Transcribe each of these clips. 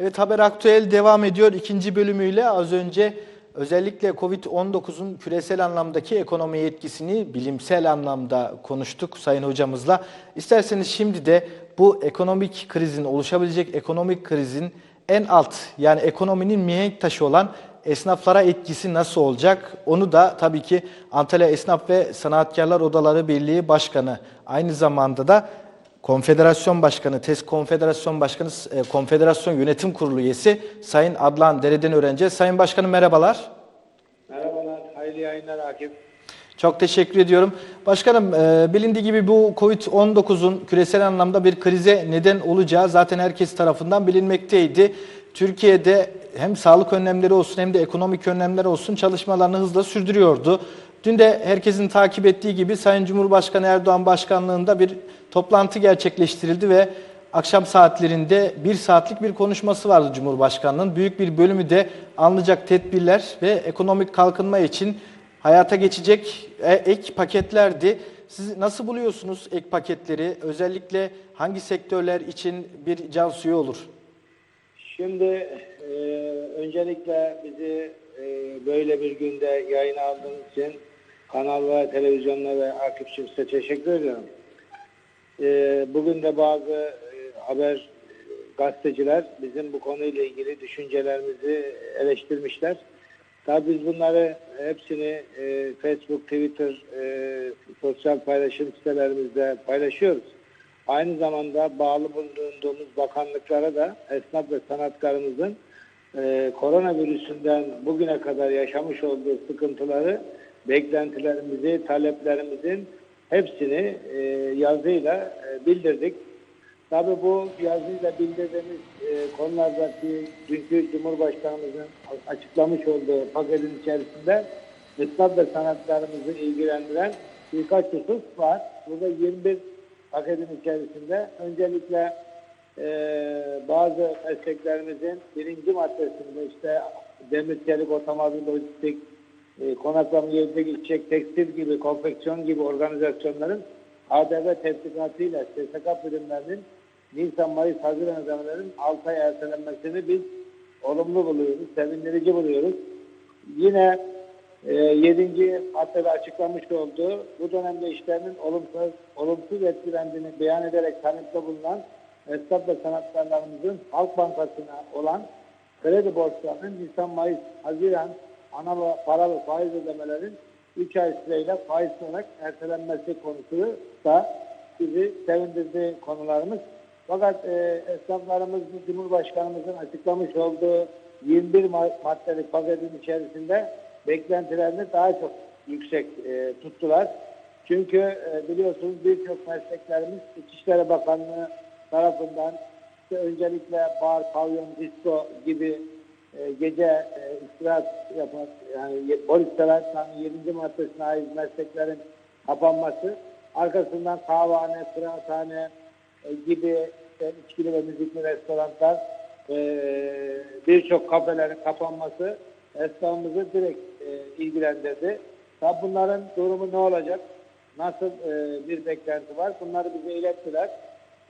Evet Haber Aktüel devam ediyor ikinci bölümüyle az önce özellikle Covid-19'un küresel anlamdaki ekonomi etkisini bilimsel anlamda konuştuk Sayın Hocamızla. İsterseniz şimdi de bu ekonomik krizin, oluşabilecek ekonomik krizin en alt yani ekonominin mihenk taşı olan esnaflara etkisi nasıl olacak? Onu da tabii ki Antalya Esnaf ve Sanatkarlar Odaları Birliği Başkanı aynı zamanda da Konfederasyon Başkanı, TES Konfederasyon Başkanı, e, Konfederasyon Yönetim Kurulu üyesi Sayın Adlan Dere'den öğreneceğiz. Sayın Başkanım merhabalar. Merhabalar, hayırlı yayınlar Akif. Çok teşekkür ediyorum. Başkanım e, bilindiği gibi bu Covid-19'un küresel anlamda bir krize neden olacağı zaten herkes tarafından bilinmekteydi. Türkiye'de hem sağlık önlemleri olsun hem de ekonomik önlemler olsun çalışmalarını hızla sürdürüyordu. Dün de herkesin takip ettiği gibi Sayın Cumhurbaşkanı Erdoğan başkanlığında bir toplantı gerçekleştirildi ve akşam saatlerinde bir saatlik bir konuşması vardı Cumhurbaşkanı'nın. Büyük bir bölümü de alınacak tedbirler ve ekonomik kalkınma için hayata geçecek e, ek paketlerdi. Siz nasıl buluyorsunuz ek paketleri? Özellikle hangi sektörler için bir can suyu olur? Şimdi e, öncelikle bizi e, böyle bir günde yayın aldığınız için kanal ve televizyonla ve Akif Çift'e teşekkür ediyorum. E, bugün de bazı e, haber gazeteciler bizim bu konuyla ilgili düşüncelerimizi eleştirmişler. Tabii biz bunları hepsini e, Facebook, Twitter, e, sosyal paylaşım sitelerimizde paylaşıyoruz. Aynı zamanda bağlı bulunduğumuz bakanlıklara da esnaf ve sanatkarımızın e, koronavirüsünden bugüne kadar yaşamış olduğu sıkıntıları, beklentilerimizi, taleplerimizin hepsini e, yazıyla e, bildirdik. Tabii bu yazıyla bildirdiğimiz e, konulardaki dünkü Cumhurbaşkanımızın açıklamış olduğu paketin içerisinde esnaf ve sanatlarımızı ilgilendiren birkaç husus var. Burada 21 paketin içerisinde öncelikle e, bazı mesleklerimizin birinci maddesinde işte demir çelik, otomobil, lojistik, e, konaklama, yiyecek, içecek, tekstil gibi, konfeksiyon gibi organizasyonların ADV tetkikatıyla SSK primlerinin Nisan, Mayıs, Haziran ödemelerin 6 ay ertelenmesini biz olumlu buluyoruz, sevindirici buluyoruz. Yine e, 7. maddede açıklamış olduğu bu dönemde işlerinin olumsuz, olumsuz etkilendiğini beyan ederek tanıkta bulunan esnaf ve sanatkarlarımızın Halk Bankası'na olan kredi borçlarının Nisan, Mayıs, Haziran ana para ve faiz ödemelerin 3 ay süreyle faiz olarak ertelenmesi konusu da bizi sevindirdiği konularımız. Fakat e, esnaflarımız Cumhurbaşkanımızın açıklamış olduğu 21 ma- maddelik paketin içerisinde beklentilerini daha çok yüksek e, tuttular. Çünkü e, biliyorsunuz birçok mesleklerimiz İçişleri Bakanlığı tarafından işte öncelikle bar, pavyon, disco gibi e, gece e, istirahat yapan yani polis tarafından 7. maddesine ait mesleklerin kapanması arkasından kahvehane, kıraathane e, gibi işte içkili ve müzikli restoranlar e, birçok kafelerin kapanması esnafımızı direkt e, ilgilendirdi. Tabi bunların durumu ne olacak? Nasıl e, bir beklenti var? Bunları bize ilettiler.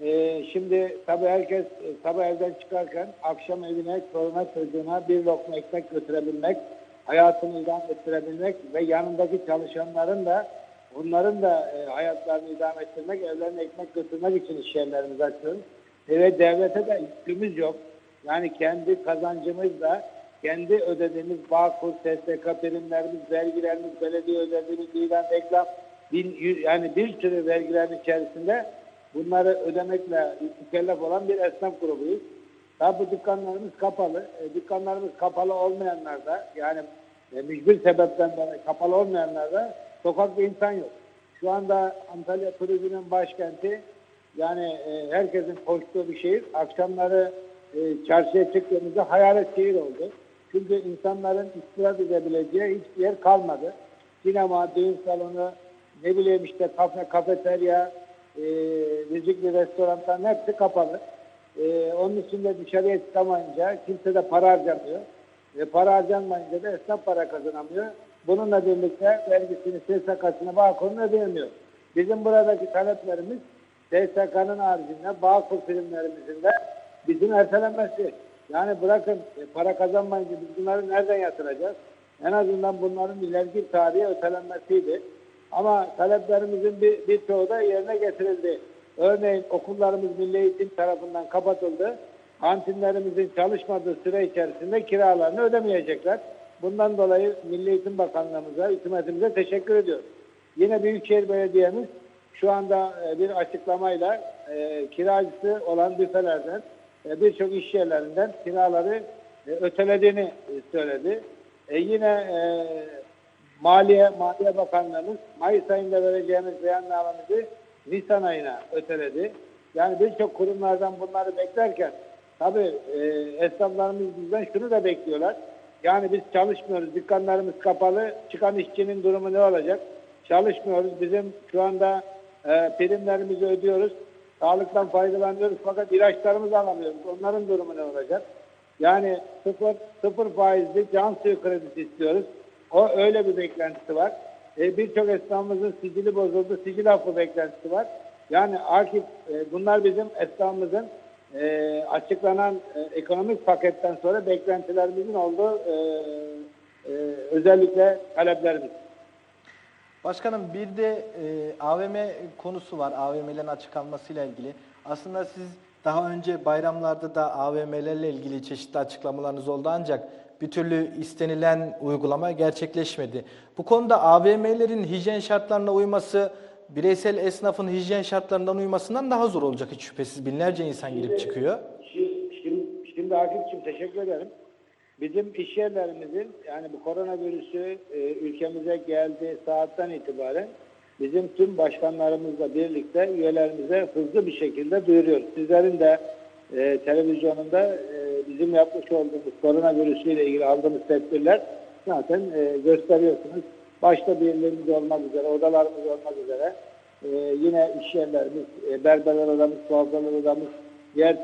E, şimdi tabii herkes e, sabah evden çıkarken akşam evine çoluğuna çocuğuna bir lokma ekmek götürebilmek, hayatını idam ettirebilmek ve yanındaki çalışanların da bunların da e, hayatlarını idam ettirmek, evlerine ekmek götürmek için iş yerlerimizi açıyoruz. E, ve devlete de yükümüz yok. Yani kendi kazancımızla kendi ödediğimiz Bağkur, SSK primlerimiz, vergilerimiz, belediye ödediğimiz ilan, reklam, bin, yani bir sürü vergilerin içerisinde bunları ödemekle mükellef olan bir esnaf grubuyuz. Tabi bu dükkanlarımız kapalı. E, dükkanlarımız kapalı olmayanlar da yani e, mücbir sebepten dolayı kapalı olmayanlar da sokakta insan yok. Şu anda Antalya turizmin başkenti yani e, herkesin koştuğu bir şehir. Akşamları e, çarşıya çıktığımızda hayalet şehir oldu. Çünkü insanların istirahat edebileceği hiçbir yer kalmadı. Sinema, düğün salonu, ne bileyim işte kafe, kafeterya, e, müzikli restoranların hepsi kapalı. E, onun için de dışarıya çıkamayınca kimse de para harcamıyor. Ve para harcanmayınca da esnaf para kazanamıyor. Bununla birlikte vergisini, SSK'sını, Bağkur'unu ödeyemiyor. Bizim buradaki taleplerimiz SSK'nın haricinde Bağkur filmlerimizin de bizim ertelenmesi. Yani bırakın e, para kazanmayınca biz bunları nereden yatıracağız? En azından bunların ileriki tarihe ötelenmesiydi. Ama taleplerimizin bir, birçoğu da yerine getirildi. Örneğin okullarımız Milli Eğitim tarafından kapatıldı. Kantinlerimizin çalışmadığı süre içerisinde kiralarını ödemeyecekler. Bundan dolayı Milli Eğitim Bakanlığımıza, hükümetimize teşekkür ediyoruz. Yine Büyükşehir Belediye'miz şu anda e, bir açıklamayla e, kiracısı olan büfelerden e, birçok iş yerlerinden kiraları e, ötelediğini söyledi. E, yine e, Maliye Maliye Bakanlığımız Mayıs ayında vereceğimiz beyannamemizi Nisan ayına öteledi. Yani birçok kurumlardan bunları beklerken tabii e, esnaflarımız bizden şunu da bekliyorlar. Yani biz çalışmıyoruz, dükkanlarımız kapalı, çıkan işçinin durumu ne olacak? Çalışmıyoruz, bizim şu anda e, primlerimizi ödüyoruz, sağlıktan faydalanıyoruz fakat ilaçlarımızı alamıyoruz. Onların durumu ne olacak? Yani sıfır, sıfır faizli can suyu kredisi istiyoruz. O öyle bir beklentisi var. E, Birçok esnafımızın sicili bozuldu, sicil affı beklentisi var. Yani Akif e, bunlar bizim esnafımızın e, açıklanan e, ekonomik paketten sonra beklentilerimizin olduğu e, e, özellikle taleplerimiz. Başkanım bir de e, AVM konusu var. AVM'lerin açık kalmasıyla ilgili. Aslında siz daha önce bayramlarda da AVM'lerle ilgili çeşitli açıklamalarınız oldu ancak bir türlü istenilen uygulama gerçekleşmedi. Bu konuda AVM'lerin hijyen şartlarına uyması bireysel esnafın hijyen şartlarından uymasından daha zor olacak hiç şüphesiz. Binlerce insan girip çıkıyor. Şimdi, şimdi, şimdi Akif'ciğim teşekkür ederim. Bizim iş yerlerimizin yani bu koronavirüsü e, ülkemize geldiği saatten itibaren bizim tüm başkanlarımızla birlikte üyelerimize hızlı bir şekilde duyuruyoruz. Sizlerin de e, televizyonunda e, bizim yapmış olduğumuz koronavirüsüyle ilgili aldığımız tedbirler zaten e, gösteriyorsunuz. Başta birliğimiz olmak üzere, odalarımız olmak üzere e, yine iş yerlerimiz, e, berberler odamız, kuaförler odamız,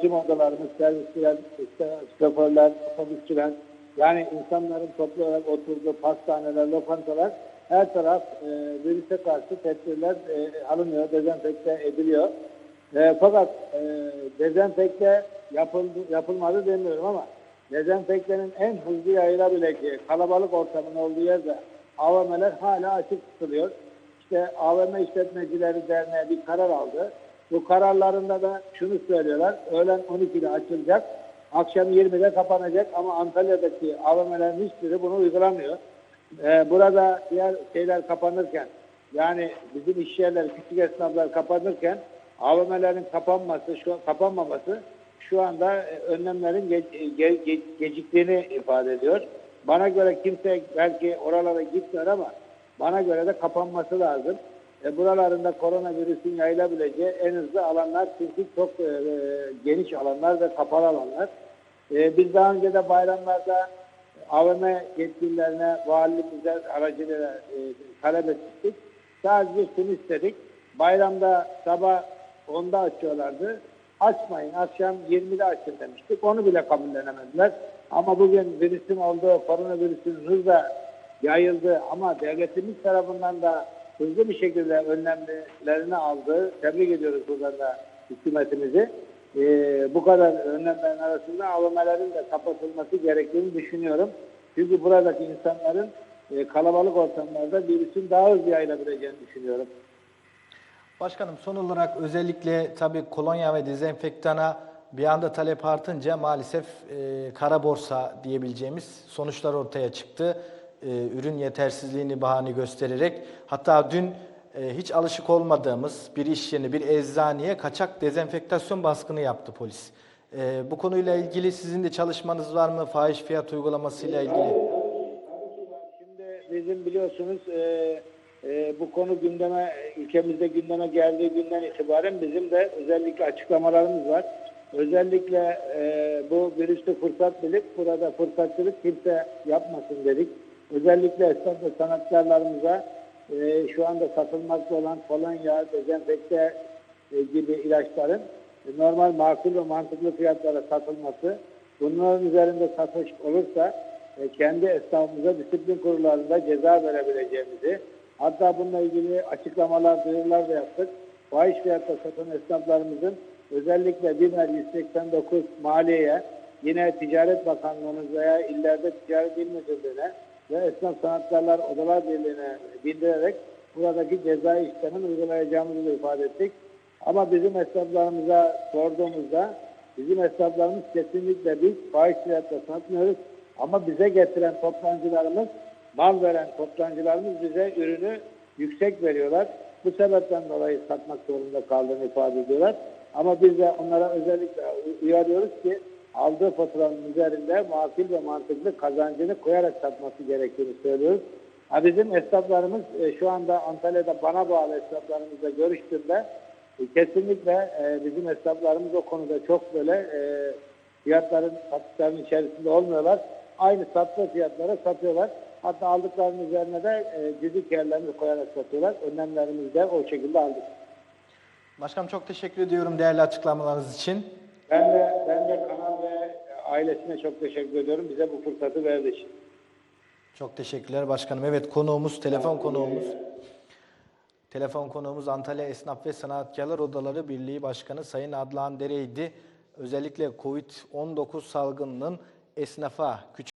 tüm odalarımız, servisler, işte, şoförler, otobüsçüler, yani insanların toplu olarak oturduğu pastaneler, lokantalar her taraf e, virüse karşı tedbirler e, alınıyor, dezenfekte ediliyor. E, fakat e, dezenfekte yapıldı, yapılmadı demiyorum ama dezenfektenin en hızlı yayılabileceği kalabalık ortamın olduğu yerde AVM'ler hala açık tutuluyor. İşte AVM İşletmecileri Derneği bir karar aldı. Bu kararlarında da şunu söylüyorlar. Öğlen 12'de açılacak, akşam 20'de kapanacak ama Antalya'daki AVM'lerin hiçbiri bunu uygulamıyor. Ee, burada diğer şeyler kapanırken yani bizim iş yerleri, küçük esnaflar kapanırken AVM'lerin kapanması, şu kapanmaması şu anda e, önlemlerin ge- ge- ge- geciktiğini ifade ediyor. Bana göre kimse belki oralara gitmiyor ama bana göre de kapanması lazım. E, buralarında koronavirüsün yayılabileceği en hızlı alanlar çünkü çok e, geniş alanlar ve kapalı alanlar. E, biz daha önce de bayramlarda AVM yetkililerine, valiliğimize aracılığıyla e, talep ettik. Sadece şunu istedik. Bayramda sabah 10'da açıyorlardı. Açmayın, akşam 20'de açın demiştik. Onu bile kabullenemediler. Ama bugün virüsün olduğu, koronavirüsün hızla yayıldı ama devletimiz tarafından da hızlı bir şekilde önlemlerini aldı. Tebrik ediyoruz buradan da hükümetimizi. Ee, bu kadar önlemlerin arasında AVM'lerin de kapatılması gerektiğini düşünüyorum. Çünkü buradaki insanların e, kalabalık ortamlarda virüsün daha hızlı yayılabileceğini düşünüyorum. Başkanım son olarak özellikle tabii kolonya ve dezenfektana bir anda talep artınca maalesef e, kara borsa diyebileceğimiz sonuçlar ortaya çıktı. E, ürün yetersizliğini bahane göstererek hatta dün e, hiç alışık olmadığımız bir iş yerine bir eczaneye kaçak dezenfektasyon baskını yaptı polis. E, bu konuyla ilgili sizin de çalışmanız var mı? Fahiş fiyat uygulamasıyla ilgili. Şimdi bizim biliyorsunuz e, e, bu konu gündeme, ülkemizde gündeme geldiği günden itibaren bizim de özellikle açıklamalarımız var. Özellikle e, bu virüste fırsat bilip burada fırsatçılık kimse yapmasın dedik. Özellikle esnaf ve sanatkarlarımıza e, şu anda satılmakta olan kolonya, dezenfekte e, gibi ilaçların e, normal makul ve mantıklı fiyatlara satılması, bunların üzerinde satış olursa e, kendi esnafımıza disiplin kurullarında ceza verebileceğimizi, hatta bununla ilgili açıklamalar, duyurular da yaptık. Fahiş fiyatta satan esnaflarımızın özellikle Bimer 189 maliyeye yine Ticaret Bakanlığımız veya illerde Ticaret İl Müdürlüğü'ne ve Esnaf Sanatkarlar Odalar Birliği'ne bildirerek buradaki cezai işlemin uygulayacağımızı ifade ettik. Ama bizim esnaflarımıza sorduğumuzda bizim esnaflarımız kesinlikle biz fahiş fiyatla satmıyoruz. Ama bize getiren toptancılarımız, mal veren toptancılarımız bize ürünü yüksek veriyorlar. Bu sebepten dolayı satmak zorunda kaldığını ifade ediyorlar. Ama biz de onlara özellikle uyarıyoruz ki aldığı faturanın üzerinde makul ve mantıklı kazancını koyarak satması gerektiğini söylüyoruz. Ha bizim esnaflarımız e, şu anda Antalya'da bana bağlı esnaflarımızla görüştüğümde e, kesinlikle e, bizim esnaflarımız o konuda çok böyle fiyatların satışların içerisinde olmuyorlar. Aynı sattığı fiyatlara satıyorlar. Hatta aldıklarının üzerine de e, cüzi yerlerini koyarak satıyorlar. Önlemlerimizi de o şekilde aldık. Başkanım çok teşekkür ediyorum değerli açıklamalarınız için. Ben de ben de kanal ve ailesine çok teşekkür ediyorum. Bize bu fırsatı verdiği için. Çok teşekkürler başkanım. Evet konuğumuz, telefon konuğumuz. Telefon konuğumuz Antalya Esnaf ve Sanatkarlar Odaları Birliği Başkanı Sayın Adlan Dere'ydi. Özellikle Covid-19 salgınının esnafa, küçük